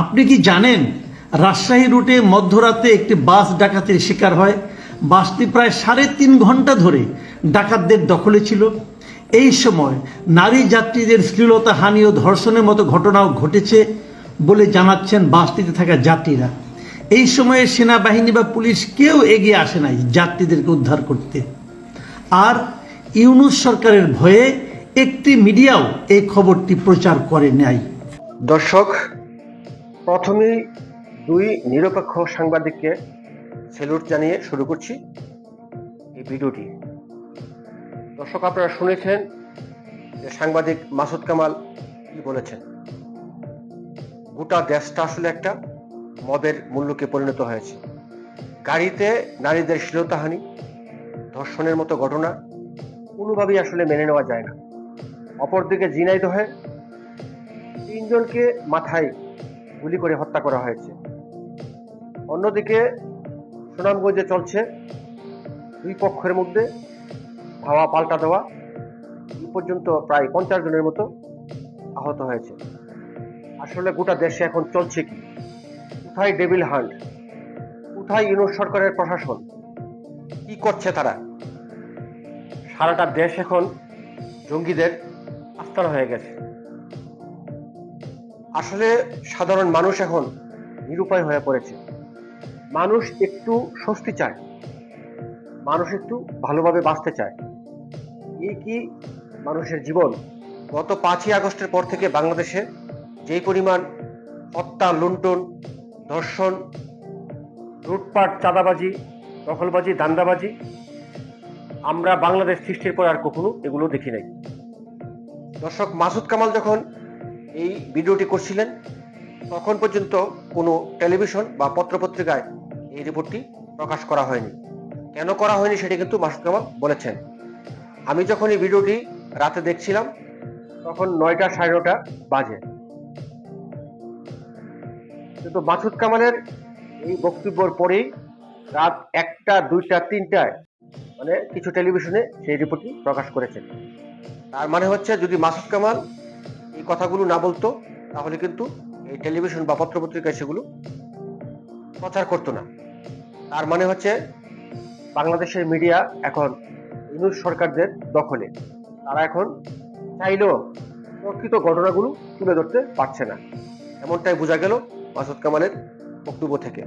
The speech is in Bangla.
আপনি কি জানেন রাজশাহী রুটে মধ্যরাতে একটি বাস ডাকাতির শিকার হয়? বাসটি প্রায় সাড়ে তিন ঘণ্টা ধরে ডাকাতদের দখলে ছিল। এই সময় নারী যাত্রীদের শ্লীলতা, হানি ও ধর্ষণের মতো ঘটনাও ঘটেছে বলে জানাচ্ছেন বাসটিতে থাকা যাত্রীরা। এই সময়ে সেনাবাহিনী বা পুলিশ কেউ এগিয়ে আসে নাই যাত্রীদেরকে উদ্ধার করতে। আর ইউনুস সরকারের ভয়ে একটি মিডিয়াও এই খবরটি প্রচার করে নাই। দর্শক প্রথমেই দুই নিরপেক্ষ সাংবাদিককে সেলুট জানিয়ে শুরু করছি এই ভিডিওটি। দর্শক, আপনারা শুনেছেন যে সাংবাদিক মাসুদ কামাল কি বলেছেন? গোটা দেশটা আসলে একটা মদের মূল্যকে পরিণত হয়েছে। গাড়িতে নারীদের শ্লীলতাহানি ধর্ষণের মতো ঘটনা কোনোভাবেই আসলে মেনে নেওয়া যায় না। অপরদিকে ঝিনাইদহে তিনজনকে মাথায় গুলি করে হত্যা করা হয়েছে। অন্যদিকে সুনামগঞ্জে চলছে দুই পক্ষের মধ্যে ধাওয়া, পাল্টা দেওয়া। এই পর্যন্ত প্রায় পঞ্চাশ জনের মতো আহত হয়েছে। আসলে গোটা দেশে এখন চলছে কি? কোথায় ডেভিল হান্ট? কোথায় ইউনুস সরকারের প্রশাসন? কি করছে তারা? সারাটা দেশ এখন জঙ্গিদের আস্তানা হয়ে গেছে। আসলে সাধারণ মানুষ এখন নিরুপায় হয়ে পড়েছে। মানুষ একটু স্বস্তি চায়। মানুষ একটু ভালোভাবে বাঁচতে চায়। এই কি মানুষের জীবন? গত পাঁচই আগস্টের পর থেকে বাংলাদেশে যেই পরিমাণ হত্যা, লুণ্ঠন, ধর্ষণ, লুটপাট, চাঁদাবাজি, দখলবাজি, দান্দাবাজি, আমরা বাংলাদেশ সৃষ্টির পর আর কখনো এগুলো দেখি নাই। দর্শক, মাসুদ কামাল যখন এই ভিডিওটি করছিলেন তখন পর্যন্ত কোনো টেলিভিশন বা পত্রপত্রিকায় এই রিপোর্টটি প্রকাশ করা হয়নি। কেন করা হয়নি সেটি কিন্তু মাসুদ কামাল বলেছেন। আমি যখন এই ভিডিওটি রাতে দেখছিলাম, তখন নয়টা সাড়ে নটা বাজে। কিন্তু মাসুদ কামালের এই বক্তব্যর পরেই রাত একটা, দুইটা, তিনটায় মানে কিছু টেলিভিশনে সেই রিপোর্টটি প্রকাশ করেছেন। তার মানে হচ্ছে যদি মাসুদ কামাল কথাগুলো না বলতো, তাহলে কিন্তু এই টেলিভিশন বা পত্রপত্রিকায় সেগুলো প্রচার করতো না। তার মানে হচ্ছে বাংলাদেশের মিডিয়া এখন ইউনুস সরকারদের দখলে। তারা এখন চাইলেও প্রকৃত ঘটনাগুলো তুলে ধরতে পারছে না। এমনটাই বোঝা গেল মাসুদ কামালের বক্তব্য থেকে।